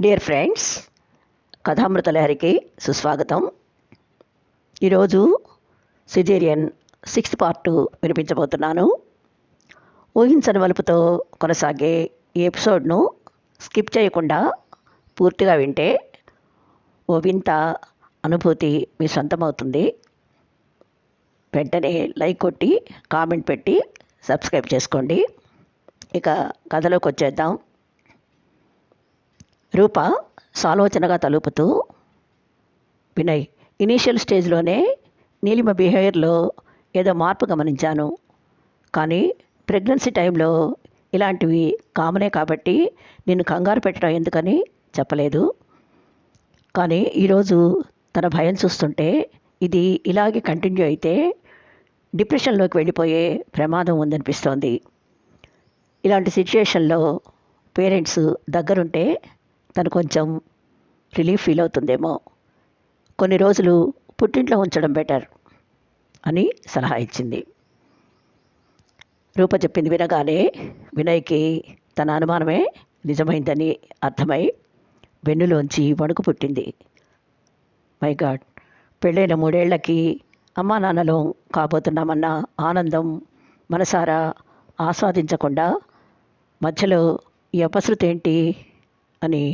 Dear friends కథామృత లహరికి సుస్వాగతం. ఈరోజు caesarean sixth part వినిపించబోతున్నాను. ఊహించని వలుపుతో కొనసాగే ఈ ఎపిసోడ్ను స్కిప్ చేయకుండా పూర్తిగా వింటే ఓ వింత అనుభూతి మీ సొంతమవుతుంది. వెంటనే లైక్ కొట్టి కామెంట్ పెట్టి సబ్స్క్రైబ్ చేసుకోండి. ఇక కథలోకి వచ్చేద్దాం. రూప సాలోచనగా తలుపుతూ వినయ్ ఇనీషియల్ స్టేజ్లోనే నీలిమ బిహేవియర్లో ఏదో మార్పు గమనించాను. కానీ ప్రెగ్నెన్సీ టైంలో ఇలాంటివి కామనే కాబట్టి నిన్ను కంగారు పెట్టడం ఎందుకని చెప్పలేదు. కానీ ఈరోజు తన భయం చూస్తుంటే ఇది ఇలాగే కంటిన్యూ అయితే డిప్రెషన్లోకి వెళ్ళిపోయే ప్రమాదం ఉందనిపిస్తోంది. ఇలాంటి సిచ్యుయేషన్లో పేరెంట్స్ దగ్గరుంటే తను కొంచెం రిలీఫ్ ఫీల్ అవుతుందేమో. కొన్ని రోజులు పుట్టింట్లో ఉంచడం బెటర్ అని సలహా ఇచ్చింది. రూప చెప్పింది వినగానే వినయ్కి తన అనుమానమే నిజమైందని అర్థమై వెన్నులోంచి వణుకు పుట్టింది. మై గాడ్ పెళ్ళైన మూడేళ్ళకి అమ్మా నాన్నలో కాబోతున్నామన్న ఆనందం మనసారా ఆస్వాదించకుండా మధ్యలో ఈ అపశృతి ఏంటి? అని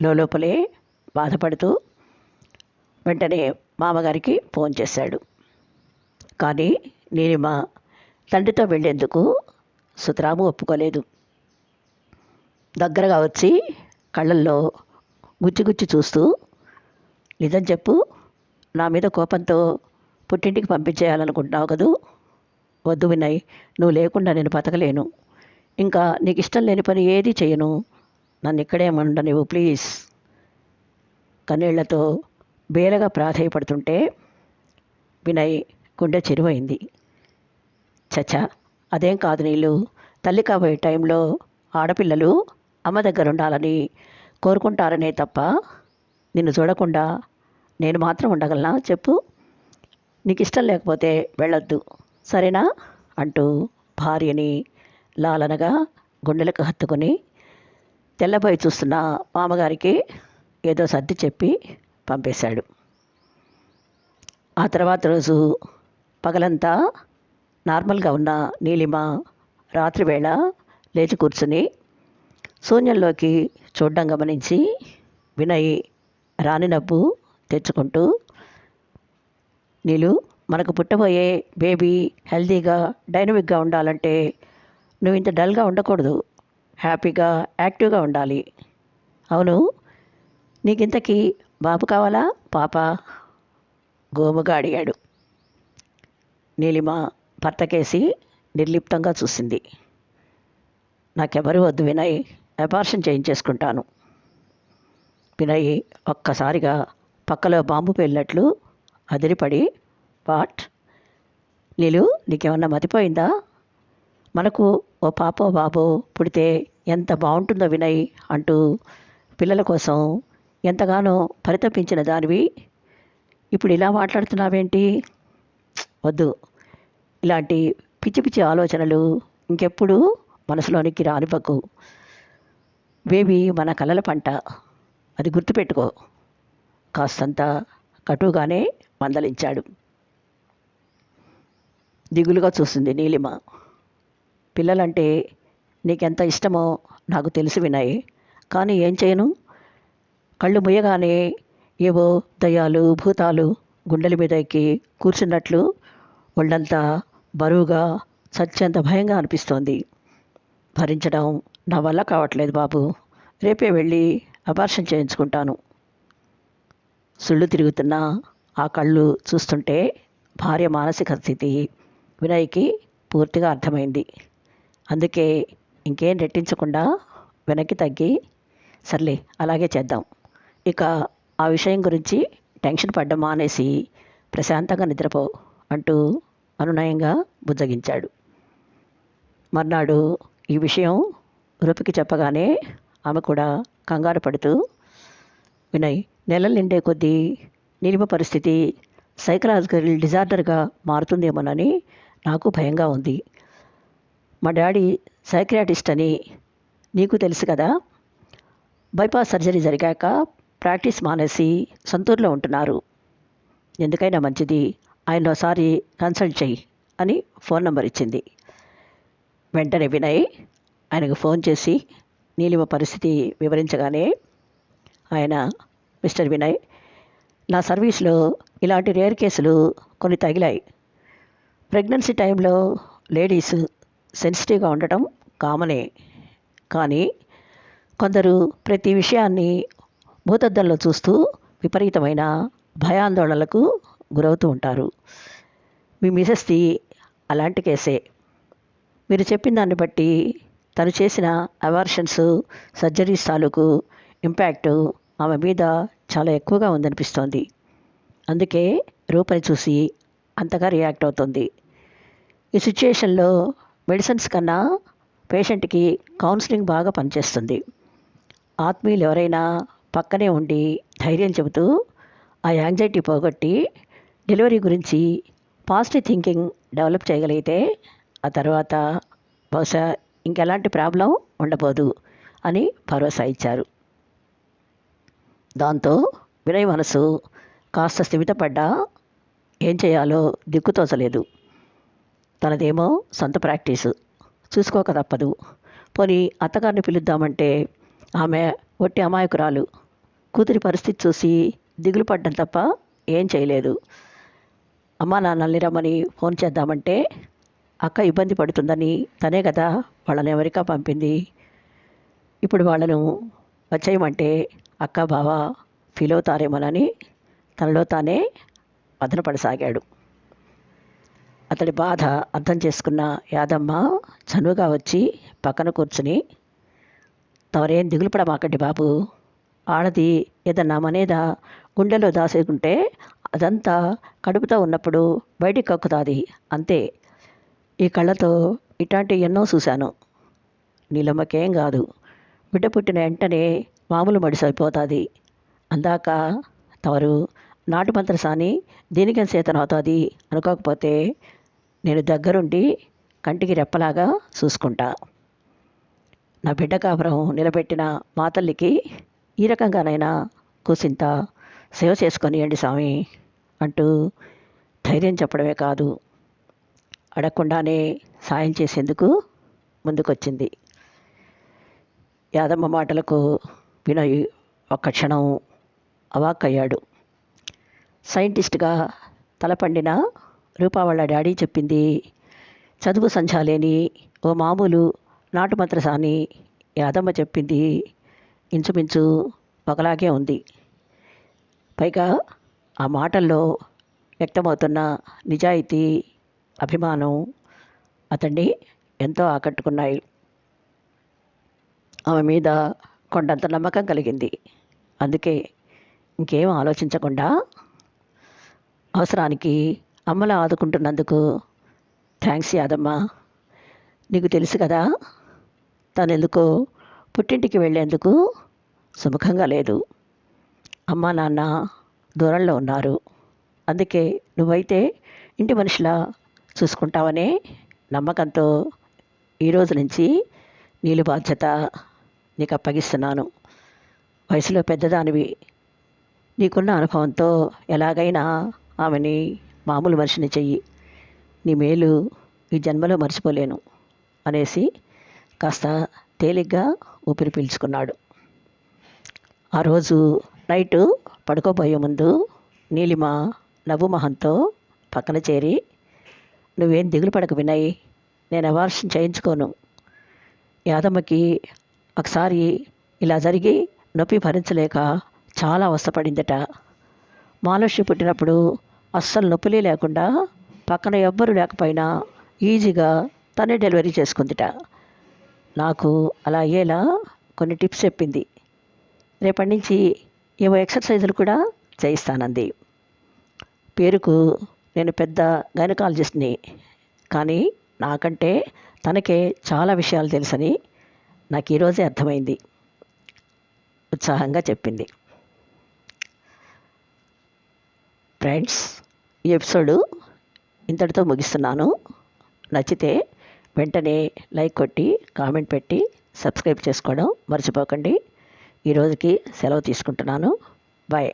లోపలే బాధపడుతూ వెంటనే మామగారికి ఫోన్ చేశాడు. కానీ నేను మా తండ్రితో వెళ్ళేందుకు సుతరాము ఒప్పుకోలేదు. దగ్గరగా వచ్చి కళ్ళల్లో గుచ్చి గుచ్చి చూస్తూ నిజం చెప్పు నా మీద కోపంతో పుట్టింటికి పంపించేయాలనుకుంటున్నావు కదూ? వద్దు వినయ్ నువ్వు లేకుండా నేను బతకలేను. ఇంకా నీకు ఇష్టం లేని పని ఏది చేయను. నన్ను ఇక్కడే ఉండనివ్వు ప్లీజ్. కన్నీళ్ళతో బేలగా ప్రాధేయపడుతుంటే వినయ్ గుండె చెరువైంది. చచ్చా అదేం కాదు నీళ్ళు. తల్లి కాబోయే టైంలో ఆడపిల్లలు అమ్మ దగ్గర ఉండాలని కోరుకుంటారనే తప్ప నిన్ను చూడకుండా నేను మాత్రం ఉండగలనా? చెప్పు. నీకు ఇష్టం లేకపోతే వెళ్ళొద్దు. సరేనా? అంటూ భార్యని లాలనగా గుండెలకు హత్తుకొని తెల్లబోయి చూస్తున్న మామగారికి ఏదో సర్ది చెప్పి పంపేశాడు. ఆ తర్వాత రోజు పగలంతా నార్మల్గా ఉన్న నీలిమ రాత్రివేళ లేచి కూర్చుని శూన్యంలోకి చూడడం గమనించి వినయ్ రాని నవ్వు తెచ్చుకుంటూ నీలు మనకు పుట్టబోయే బేబీ హెల్తీగా డైనమిక్గా ఉండాలంటే నువ్వు ఇంత డల్గా ఉండకూడదు. హ్యాపీగా యాక్టివ్గా ఉండాలి. అవును? నీకింతకీ బాబు కావాలా? పాప? గోముగా అడిగాడు. నీలిమ భర్తకేసి నిర్లిప్తంగా చూసింది. నాకెవరు వద్దు వినయ్ అపార్షన్ చేయించేసుకుంటాను. వినయ్ ఒక్కసారిగా పక్కలో బాంబు పేలినట్లు అదిరిపడి వాట్? నీలు నీకేమన్నా మతిపోయిందా? మనకు ఓ పాపో బాబో పుడితే ఎంత బాగుంటుందో వినయ్ అంటూ పిల్లల కోసం ఎంతగానో పరితపించిన దానివి. ఇప్పుడు ఇలా మాట్లాడుతున్నావేంటి? వద్దు. ఇలాంటి పిచ్చి పిచ్చి ఆలోచనలు ఇంకెప్పుడు మనసులోనికి రానివ్వకు. బేబీ మన కలల పంట. అది గుర్తుపెట్టుకో. కాస్తంత కటుగానే మందలించాడు. దిగులుగా చూస్తుంది నీలిమ. పిల్లలంటే నీకెంత ఇష్టమో నాకు తెలిసి వినాయి. కానీ ఏం చేయను? కళ్ళు ముయ్యగానే ఏవో దయ్యాలు భూతాలు గుండెల మీద ఎక్కి కూర్చున్నట్లు ఒళ్ళంతా బరువుగా సత్యంత భయంగా అనిపిస్తోంది. భరించడం నా వల్ల కావట్లేదు బాబు. రేపే వెళ్ళి అబార్షన్ చేయించుకుంటాను. సుళ్ళు తిరుగుతున్న ఆ కళ్ళు చూస్తుంటే భార్య మానసిక స్థితి వినయ్కి పూర్తిగా అర్థమైంది. అందుకే ఇంకేం రెట్టించకుండా వెనక్కి తగ్గి సర్లే అలాగే చేద్దాం. ఇక ఆ విషయం గురించి టెన్షన్ పడ్డం మానేసి ప్రశాంతంగా నిద్రపో అంటూ అనునయంగా బుజ్జగించాడు. మర్నాడు ఈ విషయం రూపికి చెప్పగానే ఆమె కూడా కంగారు పడుతూ వినయ్ నెలలు నిండే కొద్దీ నిలిమ పరిస్థితి సైకలాజికల్ డిజార్డర్గా మారుతుందేమోనని నాకు భయంగా ఉంది. మా డాడీ సైక్రియాటిస్ట్ అని నీకు తెలుసు కదా. బైపాస్ సర్జరీ జరిగాక ప్రాక్టీస్ మానేసి సొంతూరులో ఉంటున్నారు. ఎందుకైనా మంచిది ఆయన ఒకసారి కన్సల్ట్ చెయ్యి అని ఫోన్ నెంబర్ ఇచ్చింది. వెంటనే వినయ్ ఆయనకు ఫోన్ చేసి నీలిమ పరిస్థితి వివరించగానే ఆయన మిస్టర్ వినయ్ నా సర్వీస్లో ఇలాంటి రేర్ కేసులు కొన్ని తగిలాయి. ప్రెగ్నెన్సీ టైంలో లేడీస్ సెన్సిటివ్గా ఉండటం కామనే. కానీ కొందరు ప్రతి విషయాన్ని భూతద్దంలో చూస్తూ విపరీతమైన భయాందోళనలకు గురవుతూ ఉంటారు. మీ మిసెస్ది అలాంటి కేసే. మీరు చెప్పిన దాన్ని బట్టి తను చేసిన అవార్షన్స్ సర్జరీస్ తాలూకు ఇంపాక్ట్ ఆమె మీద చాలా ఎక్కువగా ఉందనిపిస్తోంది. అందుకే రూపని చూసి అంతగా రియాక్ట్ అవుతుంది. ఈ సిచ్యుయేషన్లో మెడిసిన్స్ కన్నా పేషెంట్కి కౌన్సిలింగ్ బాగా పనిచేస్తుంది. ఆత్మీయులు ఎవరైనా పక్కనే ఉండి ధైర్యం చెబుతూ ఆ యాంగ్జైటీ పోగొట్టి డెలివరీ గురించి పాజిటివ్ థింకింగ్ డెవలప్ చేయగలిగితే ఆ తర్వాత బహుశా ఇంకెలాంటి ప్రాబ్లం ఉండబోదు అని భరోసా ఇచ్చారు. దాంతో వినయ్ మనసు కాస్త స్థిమితపడ్డా ఏం చేయాలో దిక్కుతోచలేదు తనదేమో సొంత ప్రాక్టీసు. చూసుకోక తప్పదు. పోనీ అత్తగారిని పిలుద్దామంటే ఆమె ఒట్టి అమాయకురాలు. కూతురి పరిస్థితి చూసి దిగులు పడ్డం తప్ప ఏం చేయలేదు. అమ్మా నాన్నల్ని రమ్మని ఫోన్ చేద్దామంటే అక్క ఇబ్బంది పడుతుందని తనే కదా వాళ్ళని అమెరికా పంపింది. ఇప్పుడు వాళ్ళను వచ్చేయమంటే అక్క బావ ఫీల్ అవుతారేమోనని తనలో తానే మదనపడసాగాడు అతడి బాధ అర్థం చేసుకున్న యాదమ్మ చనువుగా వచ్చి పక్కన కూర్చుని తమరేం దిగులు పడమాకండి బాబు. ఆడది ఏదన్నా మనేదా? గుండెలో దాసేకుంటే అదంతా కడుపుతో ఉన్నప్పుడు బయటికి కక్కుతుంది. అంతే. ఈ కళ్ళతో ఇట్లాంటి ఎన్నో చూశాను. నీలమ్మకేం కాదు. బిడ్డ పుట్టిన వెంటనే మామూలు మడిసైపోతుంది అందాక తవరు నాటు మంత్రసాని దీనికేం సేతనవుతుంది అనుకోకపోతే నేను దగ్గరుండి కంటికి రెప్పలాగా చూసుకుంటా. నా బిడ్డ కాపురం నిలబెట్టిన మా తల్లికి ఈ రకంగానైనా కూసింత సేవ చేసుకొనియండి స్వామి అంటూ ధైర్యం చెప్పడమే కాదు. అడగకుండానే సాయం చేసేందుకు ముందుకొచ్చింది. యాదమ్మ మాటలకు వినయ్ ఒక్క క్షణం అవాక్కయ్యాడు. సైంటిస్ట్గా తలపండిన రూపా వాళ్ళ డాడీ చెప్పింది. చదువు సంచాలేని ఓ మామూలు నాటుమంత్రసాని యాదమ్మ చెప్పింది. ఇంచుమించు ఒకలాగే ఉంది. పైగా ఆ మాటల్లో వ్యక్తమవుతున్న నిజాయితీ అభిమానం అతన్ని ఎంతో ఆకట్టుకున్నాయి. ఆమె మీద కొండంత నమ్మకం కలిగింది. అందుకే ఇంకేం ఆలోచించకుండా అవసరానికి అమ్మలా ఆదుకుంటున్నందుకు థ్యాంక్స్ యాదమ్మ. నీకు తెలుసు కదా తనెందుకో పుట్టింటికి వెళ్ళేందుకు సుముఖంగా లేదు. అమ్మా నాన్న దూరంలో ఉన్నారు. అందుకే నువ్వైతే ఇంటి మనిషిలా చూసుకుంటావనే నమ్మకంతో ఈరోజు నుంచి నీళ్ళు బాధ్యత నీకు అప్పగిస్తున్నాను. వయసులో పెద్దదానివి. నీకున్న అనుభవంతో ఎలాగైనా ఆమెని మామూలు మనిషిని చెయ్యి. నీ మేలు ఈ జన్మలో మర్చిపోలేను అనేసి కాస్త తేలిగ్గా ఊపిరి పీల్చుకున్నాడు. ఆ రోజు నైటు పడుకోబోయే ముందు నీలిమ నవ్వు మహంతో పక్కన చేరి నువ్వేం దిగులు పడక వినయ్ నేను అవార్షన్ చేయించుకోను. యాదమ్మకి ఒకసారి ఇలా జరిగి నొప్పి భరించలేక చాలా అవస్థపడిందట. మానుష్య పుట్టినప్పుడు అస్సలు నొప్పులే లేకుండా పక్కన ఎవ్వరు లేకపోయినా ఈజీగా తనే డెలివరీ చేసుకుందిట. నాకు అలా అయ్యేలా కొన్ని టిప్స్ చెప్పింది. రేపటి నుంచి ఏవో ఎక్సర్సైజులు కూడా చేయిస్తానంది. పేరుకు నేను పెద్ద గైనకాలజిస్ట్ని కానీ నాకంటే తనకే చాలా విషయాలు తెలుసని నాకు ఈరోజే అర్థమైంది. ఉత్సాహంగా చెప్పింది. ఫ్రెండ్స్ ఈ ఎపిసోడు ఇంతటితో ముగిస్తున్నాను. నచ్చితే వెంటనే లైక్ కొట్టి కామెంట్ పెట్టి సబ్స్క్రైబ్ చేసుకోవడం మర్చిపోకండి. ఈ రోజుకి సెలవు తీసుకుంటున్నాను. బాయ్.